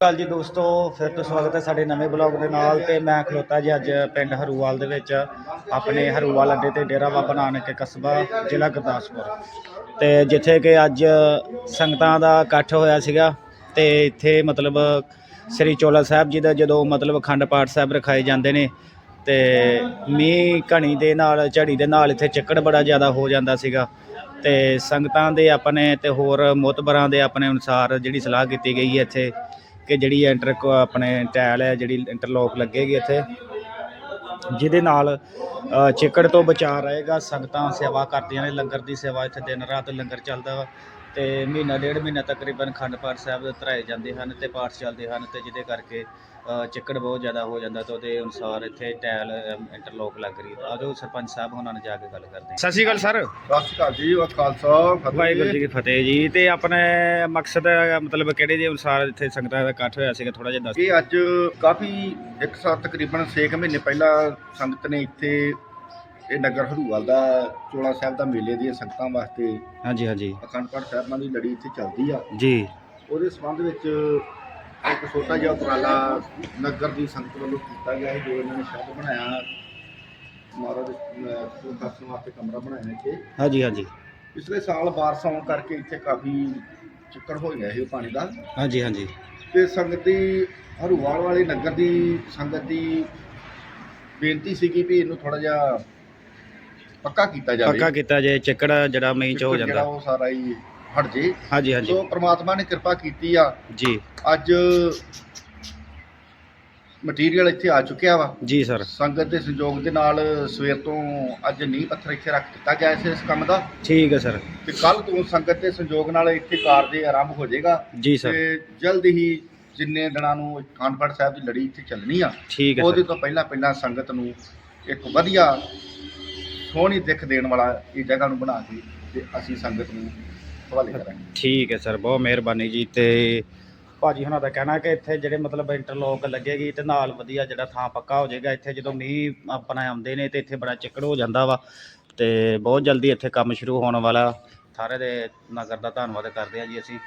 ਕਾਲ ਜੀ ਦੋਸਤੋ, ਫਿਰ ਤੋਂ ਸਵਾਗਤ ਹੈ ਸਾਡੇ ਨਵੇਂ ਬਲੌਗ ਦੇ ਨਾਲ ਤੇ ਮੈਂ ਖਲੋਤਾ ਜੀ ਅੱਜ ਪਿੰਡ ਹਰੂਵਾਲ ਦੇ ਵਿੱਚ, ਆਪਣੇ ਹਰੂਵਾਲ ਅੱਡੇ ਤੇ ਡੇਰਾ ਬਾਬਾ ਨਾਨਕ ਕਸਬਾ, ਜ਼ਿਲ੍ਹਾ ਗੁਰਦਾਸਪੁਰ। ਤੇ ਜਿੱਥੇ ਕਿ ਅੱਜ ਸੰਗਤਾਂ ਦਾ ਇਕੱਠ ਹੋਇਆ ਸੀਗਾ ਤੇ ਇੱਥੇ ਮਤਲਬ ਸ੍ਰੀ ਚੋਲਾ ਸਾਹਿਬ ਜੀ ਦਾ ਜਦੋਂ ਮਤਲਬ ਅਖੰਡ ਪਾਠ ਸਾਹਿਬ ਰਖਾਏ ਜਾਂਦੇ ਨੇ, ਤੇ ਮੀਂਹ ਘਣੀ ਦੇ ਨਾਲ, ਝੜੀ ਦੇ ਨਾਲ ਇੱਥੇ ਚੱਕੜ ਬੜਾ ਜ਼ਿਆਦਾ ਹੋ ਜਾਂਦਾ ਸੀਗਾ। ਤੇ ਸੰਗਤਾਂ ਦੇ ਆਪਣੇ ਤੇ ਹੋਰ ਮੋਤਬਰਾਂ ਦੇ ਆਪਣੇ ਅਨੁਸਾਰ ਜਿਹੜੀ ਸਲਾਹ ਕੀਤੀ ਗਈ ਹੈ ਇੱਥੇ ਕਿ ਜਿਹੜੀ ਐਂਟਰ ਆਪਣੇ ਟਾਇਲ ਹੈ, ਜਿਹੜੀ ਇੰਟਰਲੋਕ ਲੱਗੇਗੀ ਇੱਥੇ। ਜਿਹਦੇ ਨਾਲ ਚਿੱਕੜ ਤੋਂ ਬਚਾ ਰਹੇਗਾ, ਸੰਗਤਾਂ ਸੇਵਾ ਕਰਦੀਆਂ ਨੇ, ਲੰਗਰ ਦੀ ਸੇਵਾ ਇੱਥੇ ਦਿਨ ਰਾਤ ਲੰਗਰ ਚੱਲਦਾ ਵਾ। ਤੇ ਮਹੀਨਾ ਡੇਢ ਮਹੀਨਾ ਤਕਰੀਬਨ ਖੰਡ ਪਾਠ ਸਾਹਿਬ ਧਰਾਏ ਜਾਂਦੇ ਹਨ ਤੇ ਪਾਠ ਚੱਲਦੇ ਹਨ ਤੇ ਜਿਹਦੇ ਕਰਕੇ ਚਿੱਕੜ ਬਹੁਤ ਜ਼ਿਆਦਾ ਹੋ ਜਾਂਦਾ ਤੇ ਉਹਦੇ ਅਨੁਸਾਰ ਇੱਥੇ ਟਾਇਲ ਇੰਟਰਲੋਕ ਲੱਗ ਰਹੀ ਹੈ। ਆਜੋ ਸਰਪੰਚ ਸਾਹਿਬ ਉਹਨਾਂ ਨਾਲ ਜਾ ਕੇ ਗੱਲ ਕਰਦੇ ਹਾਂ। ਸਤਿ ਸ਼੍ਰੀ ਅਕਾਲ ਸਰ। ਸਤਿ ਸ਼੍ਰੀ ਅਕਾਲ ਜੀ ਖਾਲਸਾ ਫਤਿਹ ਵਾਹਿਗੁਰੂ ਜੀ ਕੀ ਫਤਿਹ ਜੀ। ਤੇ ਆਪਣੇ ਮਕਸਦ ਮਤਲਬ ਕਿਹੜੇ ਦੇ ਅਨੁਸਾਰ ਇੱਥੇ ਸੰਗਤਾਂ ਦਾ ਇਕੱਠ ਹੋਇਆ ਸੀਗਾ ਥੋੜਾ ਜਿਹਾ ਦੱਸ ਇਹ ਅੱਜ ਕਾਫੀ ਇੱਕ ਸਾਲ ਤਕਰੀਬਨ 6 ਮਹੀਨੇ ਪਹਿਲਾਂ ਸੰਗਤ ਨੇ ਇੱਥੇ ਇਹ ਨਗਰ ਹਰੂਵਾਲ ਦਾ ਚੋਲਾ ਸਾਹਿਬ ਦਾ ਮੇਲੇ ਦੀਆਂ ਸੰਗਤਾਂ ਵਾਸਤੇ ਹਾਂਜੀ ਹਾਂਜੀ। ਅਖੰਡ ਪਾਠ ਸਾਹਿਬਾਂ ਦੀ ਲੜੀ ਇੱਥੇ ਚੱਲਦੀ ਆ। ਜੀ। ਉਹਦੇ ਸੰਬੰਧ ਵਿੱਚ ਇੱਕ ਛੋਟਾ ਜਿਹਾ ਉਪਰਾਲਾ ਨਗਰ ਦੀ ਸੰਗਤ ਵੱਲੋਂ ਕੀਤਾ ਗਿਆ ਹੈ ਜੋ ਇਹਨਾਂ ਨੇ ਸ਼ਬਦ ਬਣਾਇਆ। ਮਹਾਰਾਜ ਦਰਸ਼ਨ ਵਾਸਤੇ ਕਮਰਾ ਬਣਾਇਆ ਇੱਥੇ। ਹਾਂਜੀ ਹਾਂਜੀ। ਪਿਛਲੇ ਸਾਲ ਬਾਰਿਸ਼ ਆਉਣ ਕਰਕੇ ਇੱਥੇ ਕਾਫੀ ਚੱਕਰ ਹੋ ਗਿਆ ਸੀ ਪਾਣੀ ਦਾ। ਹਾਂਜੀ ਹਾਂਜੀ। ਤੇ ਸੰਗਤ ਦੀ ਹਰੂਵਾਲ ਵਾਲੇ ਨਗਰ ਦੀ ਸੰਗਤ ਦੀ ਬੇਨਤੀ ਸੀਗੀ ਵੀ ਇਹਨੂੰ ਥੋੜਾ ਜਿਹਾ ਪੱਕਾ ਕੀਤਾ ਜਾਵੇ। ਪੱਕਾ ਕੀਤਾ ਜੇ ਚੱਕੜ ਜਿਹੜਾ ਮਈ ਚ ਹੋ ਜਿਹੜਾ ਜਾਂਦਾ। ਉਹ ਸਾਰਾ ਹੀ ਹਟ ਜੇ। ਹਾਂਜੀ ਹਾਂਜੀ। ਸੋ ਪ੍ਰਮਾਤਮਾ ਨੇ ਕਿਰਪਾ ਕੀਤੀ ਆ। ਜੀ। ਅੱਜ ਮਟੀਰੀਅਲ ਇੱਥੇ ਆ ਚੁੱਕਿਆ ਵਾ। ਜੀ ਸਰ। ਸੰਗਤ ਦੇ ਸਹਿਯੋਗ ਦੇ ਨਾਲ ਸਵੇਰ ਤੋਂ ਅੱਜ ਨੀਂਹ ਪੱਥਰ ਇੱਥੇ ਰੱਖ ਦਿੱਤਾ ਗਿਆ ਇਸ ਇਸ ਕੰਮ ਦਾ। ਠੀਕ ਹੈ ਸਰ। ਤੇ ਕੱਲ ਤੋਂ ਸੰਗਤ ਦੇ ਸਹਿਯੋਗ ਨਾਲ ਇੱਥੇ ਕਾਰਜ ਆਰੰਭ ਹੋ ਜਾਏਗਾ। ਜੀ ਸਰ। ਤੇ ਜਲਦ ਹੀ ਜਿੰਨੇ ਦਿਨਾਂ ਨੂੰ ਕਾਨਫੜ ਸਾਹਿਬ ਦੀ ਲੜੀ ਇੱਥੇ ਚੱਲਣੀ ਆ ਠੀਕ ਹੈ ਉਹਦੇ ਤੋਂ ਪਹਿਲਾਂ ਪਹਿਲਾਂ ਸੰਗਤ ਨੂੰ ਇੱਕ ਵਧੀਆ ਸੋਹਣੀ ਦਿੱਖ ਦੇਣ ਵਾਲਾ ਇਹ ਜਗ੍ਹਾ ਨੂੰ ਬਣਾ ਕੇ ਤੇ ਅਸੀਂ ਸੰਗਤ ਨੂੰ ਹਵਾਲੇ ਕਰਾਂਗੇ। ਠੀਕ ਹੈ ਸਰ, ਬਹੁਤ ਮਿਹਰਬਾਨੀ ਜੀ ਤੇ ਭਾਜੀ ਹੁਣਾਂ ਦਾ ਕਹਿਣਾ ਕਿ ਇੱਥੇ ਜਿਹੜੇ ਮਤਲਬ ਇੰਟਰਲੋਕ ਲੱਗੇਗੀ ਤੇ ਨਾਲ ਵਧੀਆ ਜਿਹੜਾ ਥਾਂ ਪੱਕਾ ਹੋ ਜਾਏਗਾ, ਇੱਥੇ ਜਦੋਂ ਮੀਂਹ ਆਪਣਾ ਆਉਂਦੇ ਨੇ ਤੇ ਇੱਥੇ ਬੜਾ ਚਿੱਕੜ ਹੋ ਜਾਂਦਾ ਵਾ ਤੇ ਬਹੁਤ ਜਲਦੀ ਇੱਥੇ ਕੰਮ ਸ਼ੁਰੂ ਹੋਣ ਵਾਲਾ। ਸਾਰੇ ਦੇ ਨਗਰ ਦਾ ਧੰਨਵਾਦ ਕਰਦੇ ਆ ਜੀ ਅਸੀਂ।